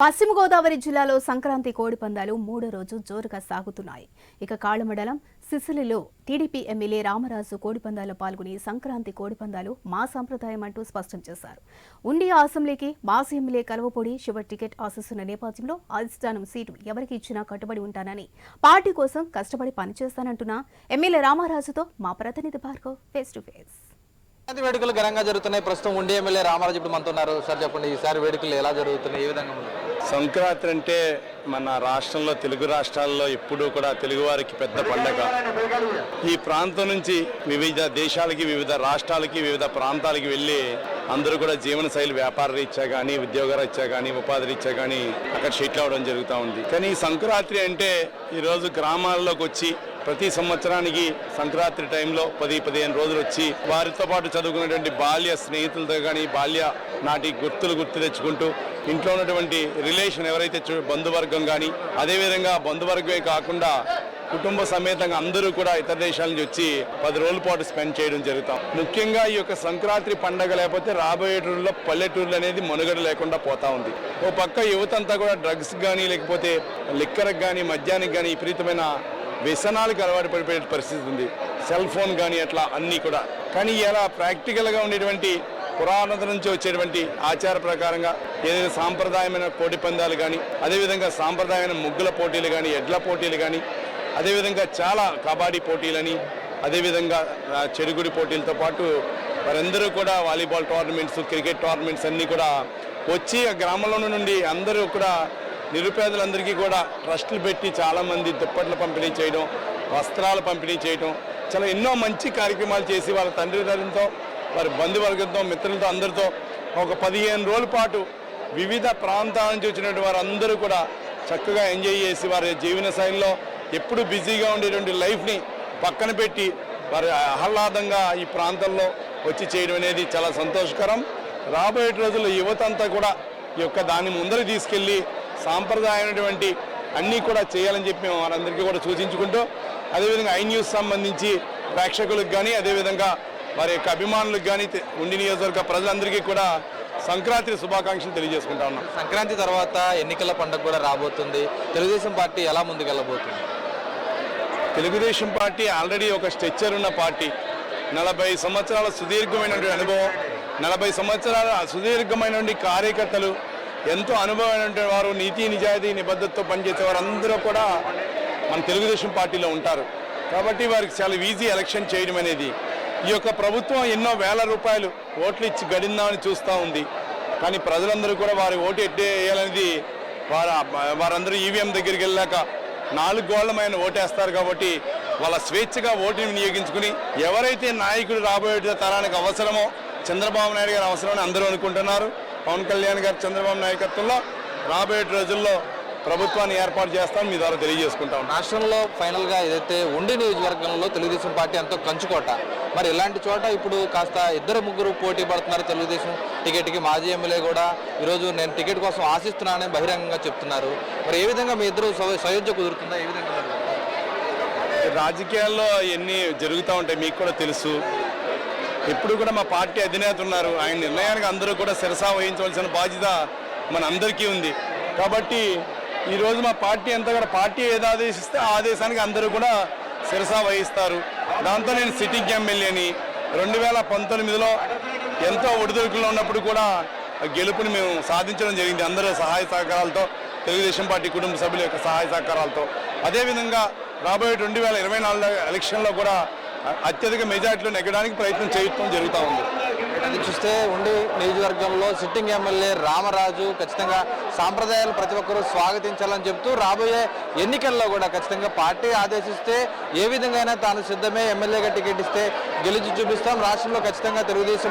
పశ్చిమ గోదావరి జిల్లాలో సంక్రాంతి కోడి పందాలు మూడో రోజు జోరుగా సాగుతున్నాయి. ఇక కాళ్ళమండలం సిసిలిలో టీడీపీ ఎమ్మెల్యే రామరాజు కోడిపందాల్లో పాల్గొని సంక్రాంతి కోడిపందాలు మా సంప్రదాయం అంటూ స్పష్టం చేశారు. ఉండి అసెంబ్లీకి మాజీ ఎమ్మెల్యే కలవపూడి శివ టికెట్ ఆశిస్తున్న నేపథ్యంలో అధిష్టానం సీటు ఎవరికి ఇచ్చినా కట్టుబడి ఉంటానని పార్టీ కోసం కష్టపడి పనిచేస్తానంటున్న ఎమ్మెల్యే రామరాజుతో మా ప్రతినిధి Bhargav face to face Sankranti వేడుకలు ఘనంగా జరుగుతున్నాయి. ప్రస్తుతం ఉండి ఎమ్మెల్యే రామారాజు ఇప్పుడు మనతో ఉన్నారు. సార్ చెప్పండి ఈసారి వేడుకలు ఎలా జరుగుతున్నాయి? ఏ విధంగా సంక్రాంతి అంటే మన రాష్ట్రంలో తెలుగు రాష్ట్రాల్లో ఎప్పుడూ కూడా తెలుగువారికి పెద్ద పండగ. ఈ ప్రాంతం నుంచి వివిధ దేశాలకి వివిధ రాష్ట్రాలకి వివిధ ప్రాంతాలకి వెళ్ళి అందరూ కూడా జీవన శైలి వ్యాపార రీత్యా కానీ ఉద్యోగ రీత్యా కానీ ఉపాధి రీత్యా కానీ అక్కడ సెటిల్ అవడం జరుగుతూ ఉంది. కానీ ఈ సంక్రాంతి అంటే ఈరోజు గ్రామాల్లోకి వచ్చి ప్రతి సంవత్సరానికి సంక్రాంతి టైంలో పది పదిహేను రోజులు వచ్చి వారితో పాటు చదువుకున్నటువంటి బాల్య స్నేహితులతో కానీ బాల్య నాటి గుర్తులు గుర్తు తెచ్చుకుంటూ ఇంట్లో ఉన్నటువంటి రిలేషన్ ఎవరైతే బంధువర్గం కానీ అదేవిధంగా బంధువర్గమే కాకుండా కుటుంబ సమేతంగా అందరూ కూడా ఇతర దేశాల నుంచి వచ్చి పది రోజుల పాటు స్పెండ్ చేయడం జరుగుతాం. ముఖ్యంగా ఈ యొక్క సంక్రాంతి పండగ లేకపోతే రాబోయే రోజుల్లో పల్లెటూర్లు అనేది మనుగడ లేకుండా పోతా ఉంది. ఓ పక్క యువత అంతా కూడా డ్రగ్స్ కానీ లేకపోతే లిక్కర్కి కానీ మద్యానికి కానీ విపరీతమైన వ్యసనాలకు అలవాటు పడిపోయే పరిస్థితి ఉంది. సెల్ ఫోన్ కానీ అట్లా అన్నీ కూడా. కానీ ఇలా ప్రాక్టికల్గా ఉండేటువంటి పురాణత నుంచి వచ్చేటువంటి ఆచార ప్రకారంగా ఏదైనా సాంప్రదాయమైన కోడి పందాలు కానీ అదేవిధంగా సాంప్రదాయమైన ముగ్గుల పోటీలు కానీ ఎడ్ల పోటీలు కానీ అదేవిధంగా చాలా కబడ్డీ పోటీలని అదేవిధంగా చెడుగుడి పోటీలతో పాటు వారందరూ కూడా వాలీబాల్ టోర్నమెంట్స్ క్రికెట్ టోర్నమెంట్స్ అన్నీ కూడా వచ్చి ఆ గ్రామంలో నుండి అందరూ కూడా నిరుపేదలందరికీ కూడా ట్రస్టులు పెట్టి చాలామంది దుప్పట్లు పంపిణీ చేయడం వస్త్రాలు పంపిణీ చేయడం చాలా ఎన్నో మంచి కార్యక్రమాలు చేసి వాళ్ళ తండ్రి వారి బంధువర్గంతో మిత్రులతో అందరితో ఒక పదిహేను రోజుల పాటు వివిధ ప్రాంతాల నుంచి వచ్చినటువంటి వారందరూ కూడా చక్కగా ఎంజాయ్ చేసి వారి జీవన శైలిలో ఎప్పుడు బిజీగా ఉండేటువంటి లైఫ్ని పక్కన పెట్టి వారి ఆహ్లాదంగా ఈ ప్రాంతంలో వచ్చి చేయడం అనేది చాలా సంతోషకరం. రాబోయే రోజుల్లో యువత అంతా కూడా ఈ యొక్క దాన్ని ముందర తీసుకెళ్ళి సాంప్రదాయమైనటువంటి అన్నీ కూడా చేయాలని చెప్పి మేము వారందరికీ కూడా సూచించుకుంటూ అదేవిధంగా ఐ న్యూస్ సంబంధించి ప్రేక్షకులకు కానీ అదేవిధంగా వారి యొక్క అభిమానులకు కానీ ఉండి నియోజకవర్గ ప్రజలందరికీ కూడా సంక్రాంతి శుభాకాంక్షలు తెలియజేసుకుంటా ఉన్నాం. సంక్రాంతి తర్వాత ఎన్నికల పండుగ కూడా రాబోతుంది. తెలుగుదేశం పార్టీ ఎలా ముందుకెళ్ళబోతుంది? తెలుగుదేశం పార్టీ ఆల్రెడీ ఒక స్ట్రెచ్చర్ ఉన్న పార్టీ. నలభై సంవత్సరాల సుదీర్ఘమైనటువంటి అనుభవం నలభై సంవత్సరాల సుదీర్ఘమైనటువంటి కార్యకర్తలు ఎంతో అనుభవమైనటువంటి వారు నీతి నిజాయితీ నిబద్ధతతో పనిచేసే వారందరూ కూడా మన తెలుగుదేశం పార్టీలో ఉంటారు. కాబట్టి వారికి చాలా ఈజీ ఎలక్షన్ చేయడం అనేది. ఈ యొక్క ప్రభుత్వం ఎన్నో వేల రూపాయలు ఓట్లు ఇచ్చి గడిందామని చూస్తూ ఉంది. కానీ ప్రజలందరూ కూడా వారి ఓటు ఎట్టేయాలనేది వారు వారందరూ ఈవీఎం దగ్గరికి వెళ్ళాక నాలుగు గోళ్ళమైన ఓటేస్తారు కాబట్టి వాళ్ళ స్వేచ్ఛగా ఓటుని వినియోగించుకుని ఎవరైతే నాయకుడు రాబోయే తరానికి అవసరమో చంద్రబాబు నాయుడు గారు అవసరమని అందరూ అనుకుంటున్నారు. పవన్ కళ్యాణ్ గారు చంద్రబాబు నాయకత్వంలో రాబోయే రోజుల్లో ప్రభుత్వాన్ని ఏర్పాటు చేస్తామని మీ ద్వారా తెలియజేసుకుంటాం రాష్ట్రంలో ఫైనల్గా ఏదైతే ఉండి నియోజకవర్గంలో తెలుగుదేశం పార్టీ ఎంతో కంచుకోట. మరి ఇలాంటి చోట ఇప్పుడు కాస్త ఇద్దరు ముగ్గురు పోటీ పడుతున్నారు తెలుగుదేశం టికెట్కి. మాజీ ఎమ్మెల్యే కూడా ఈరోజు నేను టికెట్ కోసం ఆశిస్తున్నానని బహిరంగంగా చెప్తున్నారు. మరి ఏ విధంగా మీ ఇద్దరు సయోధ్య కుదురుతుందా? ఏ విధంగా? రాజకీయాల్లో ఎన్ని జరుగుతూ ఉంటాయి మీకు కూడా తెలుసు. ఎప్పుడు కూడా మా పార్టీ అధినేత ఉన్నారు. ఆయన నిర్ణయానికి అందరూ కూడా శిరసా వహించవలసిన బాధ్యత మన అందరికీ ఉంది. కాబట్టి ఈరోజు మా పార్టీ అంతా కూడా పార్టీ ఏది ఆదేశిస్తే ఆ ఆదేశానికి అందరూ కూడా శిరసా వహిస్తారు. దాంతో నేను సిట్టింగ్ ఎమ్మెల్యేని రెండు వేల పంతొమ్మిదిలో ఎంతో ఒడిదుడుకుల్లో ఉన్నప్పుడు కూడా ఆ గెలుపుని మేము సాధించడం జరిగింది. అందరూ సహాయ సహకారాలతో తెలుగుదేశం పార్టీ కుటుంబ సభ్యుల యొక్క సహాయ సహకారాలతో. అదేవిధంగా రాబోయే రెండు వేల ఇరవై నాలుగు ఎలక్షన్లో కూడా అత్యధిక మెజార్టీలు నెగ్గడానికి ప్రయత్నం చేయటం జరుగుతూ ఉంది. అది చూస్తే ఉండి నియోజకవర్గంలో సిట్టింగ్ ఎమ్మెల్యే రామరాజు ఖచ్చితంగా సాంప్రదాయాలు ప్రతి ఒక్కరూ స్వాగతించాలని చెబుతూ రాబోయే ఎన్నికల్లో కూడా ఖచ్చితంగా పార్టీ ఆదేశిస్తే ఏ విధంగా తాను సిద్ధమే ఎమ్మెల్యేగా టికెట్ ఇస్తే గెలిచి చూపిస్తాం. రాష్ట్రంలో ఖచ్చితంగా తెలుగుదేశం